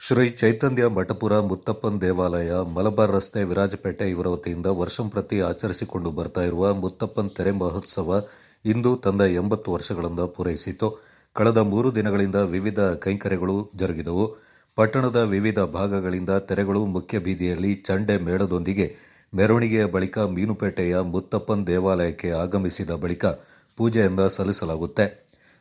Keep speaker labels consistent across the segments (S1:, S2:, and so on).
S1: ಶ್ರೀ ಚೈತನ್ಯ ಮಠಪುರ ಮುತ್ತಪ್ಪನ್ ದೇವಾಲಯ, ಮಲಬಾರ್ ರಸ್ತೆ, ವಿರಾಜಪೇಟೆ ಇವರ ವತಿಯಿಂದ ವರ್ಷಂಪ್ರತಿ ಆಚರಿಸಿಕೊಂಡು ಬರ್ತಾ ಇರುವ ಮುತ್ತಪ್ಪನ್ ತೆರೆ ಮಹೋತ್ಸವ ಇಂದು ತಂದ ಎಂಬತ್ತು ವರ್ಷಗಳಿಂದ ಪೂರೈಸಿತು ಕಳೆದ ಮೂರು ದಿನಗಳಿಂದ ವಿವಿಧ ಕೈಂಕರ್ಯಗಳು ಜರುಗಿದವು. ಪಟ್ಟಣದ ವಿವಿಧ ಭಾಗಗಳಿಂದ ತೆರೆಗಳು ಮುಖ್ಯ ಬೀದಿಯಲ್ಲಿ ಚಂಡೆ ಮೇಳದೊಂದಿಗೆ ಮೆರವಣಿಗೆಯ ಬಳಿಕ ಮೀನುಪೇಟೆಯ ಮುತ್ತಪ್ಪನ್ ದೇವಾಲಯಕ್ಕೆ ಆಗಮಿಸಿದ ಬಳಿಕ ಪೂಜೆಯಿಂದ ಸಲ್ಲಿಸಲಾಗುತ್ತೆ.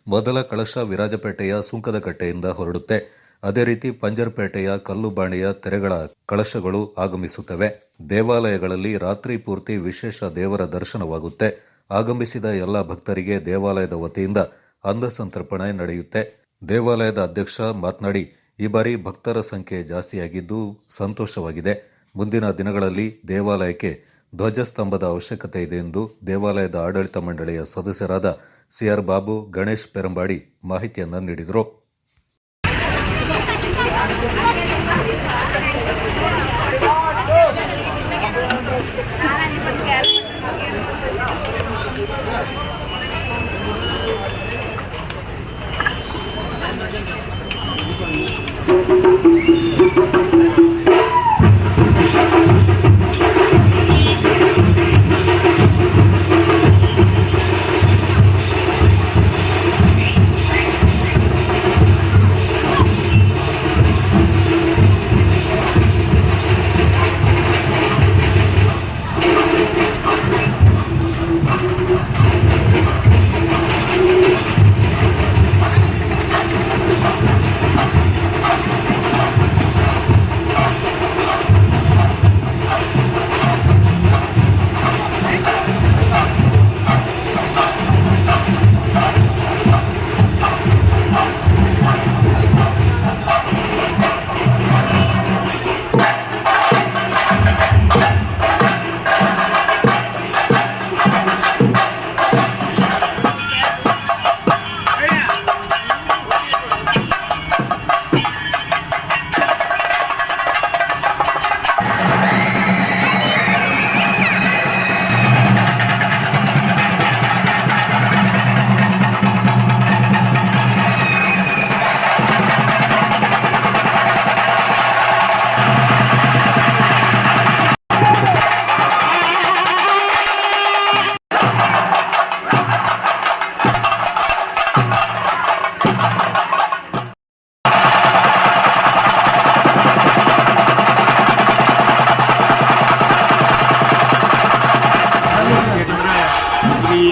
S1: ಮೊದಲ ಕಳಶ ವಿರಾಜಪೇಟೆಯ ಸುಂಕದಕಟ್ಟೆಯಿಂದ ಹೊರಡುತ್ತೆ. ಅದೇ ರೀತಿ ಪಂಜರ್ಪೇಟೆಯ ಕಲ್ಲುಬಾಣೆಯ ತೆರೆಗಳ ಕಳಶಗಳು ಆಗಮಿಸುತ್ತವೆ. ದೇವಾಲಯಗಳಲ್ಲಿ ರಾತ್ರಿ ಪೂರ್ತಿ ವಿಶೇಷ ದೇವರ ದರ್ಶನವಾಗುತ್ತೆ. ಆಗಮಿಸಿದ ಎಲ್ಲ ಭಕ್ತರಿಗೆ ದೇವಾಲಯದ ವತಿಯಿಂದ ಅಂಧಸಂತರ್ಪಣೆ ಸಂತರ್ಪಣೆ ನಡೆಯುತ್ತೆ. ದೇವಾಲಯದ ಅಧ್ಯಕ್ಷ ಮಾತನಾಡಿ, ಈ ಬಾರಿ ಭಕ್ತರ ಸಂಖ್ಯೆ ಜಾಸ್ತಿಯಾಗಿದ್ದು ಸಂತೋಷವಾಗಿದೆ. ಮುಂದಿನ ದಿನಗಳಲ್ಲಿ ದೇವಾಲಯಕ್ಕೆ ಧ್ವಜಸ್ತಂಭದ ಅವಶ್ಯಕತೆ ಇದೆ ಎಂದು ದೇವಾಲಯದ ಆಡಳಿತ ಮಂಡಳಿಯ ಸದಸ್ಯರಾದ ಸಿಆರ್ ಬಾಬು, ಗಣೇಶ್ ಪೆರಂಬಾಡಿ ಮಾಹಿತಿಯನ್ನು ನೀಡಿದರು.
S2: ¡Gracias!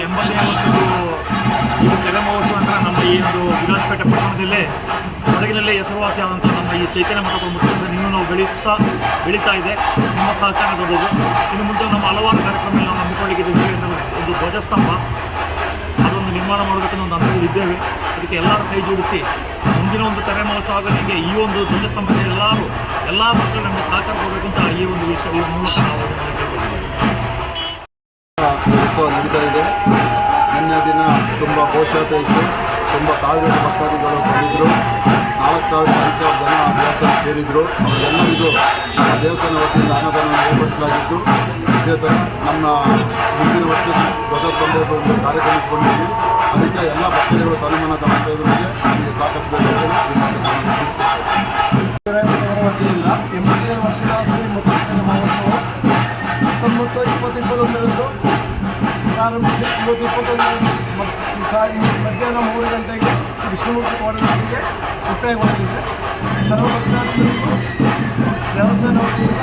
S2: ಎಂಬತ್ತನೇ ವರ್ಷದ್ದು ತೆರೆ ಮಹೋತ್ಸವ ಅಂತ ನಮ್ಮ ಈ ಒಂದು ವಿರಾಜಪೇಟೆ ಪಟ್ಟಣದಲ್ಲೇ ಕೊಡಗಿನಲ್ಲೇ ಹೆಸರುವಾಸಿ ಆದಂಥ ನಮ್ಮ ಈ ಚೈತನ್ಯ ಮಠದ ಮುಖ್ಯದಿಂದ ಇನ್ನೂ ನಾವು ಬೆಳೆಸ್ತಾ ಬೆಳೀತಾ ಇದೆ. ನಿಮ್ಮ ಸಹಕಾರ ದೊಡ್ಡದು ಇನ್ನು ಮುಂದೆ ನಮ್ಮ ಹಲವಾರು ಕಾರ್ಯಕ್ರಮದಲ್ಲಿ ನಾವು ಹಮ್ಮಿಕೊಳ್ಳಿಕ್ಕಿದ್ದೀವಿ ಅಂದರೆ ಒಂದು ಧ್ವಜಸ್ತಂಭ, ಅದೊಂದು ನಿರ್ಮಾಣ ಮಾಡಬೇಕನ್ನೋ ಒಂದು ಹಂತದಲ್ಲಿ ಇದ್ದೇವೆ. ಅದಕ್ಕೆ ಎಲ್ಲರೂ ಕೈ ಜೋಡಿಸಿ, ಮುಂದಿನ ಒಂದು ತೆರೆ ಮಹೋತ್ಸವಗಳಿಗೆ ಈ ಒಂದು ಧ್ವಜಸ್ತಂಭಕ್ಕೆ ಎಲ್ಲರೂ, ಎಲ್ಲ ಮಕ್ಕಳು ನಮಗೆ ಸಹಕಾರ ಕೊಡಬೇಕು ಅಂತ ಈ ಒಂದು ವಿಷಯ ಈ ಮೂಲಕ ನಾವು ಕೇಳ್ಕೊಳ್ತೀವಿ.
S3: ನಡೀತಾ ಇದೆ. ಘೋಷಾತೆ ಇತ್ತು ತುಂಬ ಸಾವಿರ ಭಕ್ತಾದಿಗಳು ಬಂದಿದ್ದರು ನಾಲ್ಕು ಸಾವಿರ ಐದು ಸಾವಿರ ಜನ ದೇವಸ್ಥಾನ ಸೇರಿದರು. ಅವರೆಲ್ಲರಿಗೂ ನಮ್ಮ ದೇವಸ್ಥಾನ ವತಿಯಿಂದ ಅನ್ನದಾನ ಏರ್ಪಡಿಸಲಾಗಿತ್ತು. ಇದೇ ಥರ ನಮ್ಮ ಮುಂದಿನ ವರ್ಷ ಧ್ವಜಸ್ತಂಭದ ಒಂದು ಕಾರ್ಯಕ್ರಮ ಇಟ್ಕೊಂಡಿದ್ದೀವಿ. ಅದಕ್ಕೆ ಎಲ್ಲ ಭಕ್ತಾದಿಗಳು ತನ್ನ ಮನ ತಮ್ಮ ಸೇರಿದರಿಗೆ ನಮಗೆ
S4: ಸಾಕಷ್ಟು ವತಿಯಿಂದ ಎಂಬತ್ತನೇ ವರ್ಷದ ಪ್ರಾರಂಭಿಸಿ ಇಪ್ಪತ್ತೊಂದರಂದು. ಮಧ್ಯಾಹ್ನ ಮೂರು ಗಂಟೆಗೆ ವಿಷ್ಣುಮೂರ್ತಿ ಕೋಟೆಗೆ ಮುಕ್ತಾಯಗೊಂಡಿದೆ ಸರ್ವ ಭಕ್ತಾದಿಗಳಿಗೂ ದೇವಸ್ಥಾನ ವತಿಯಿಂದ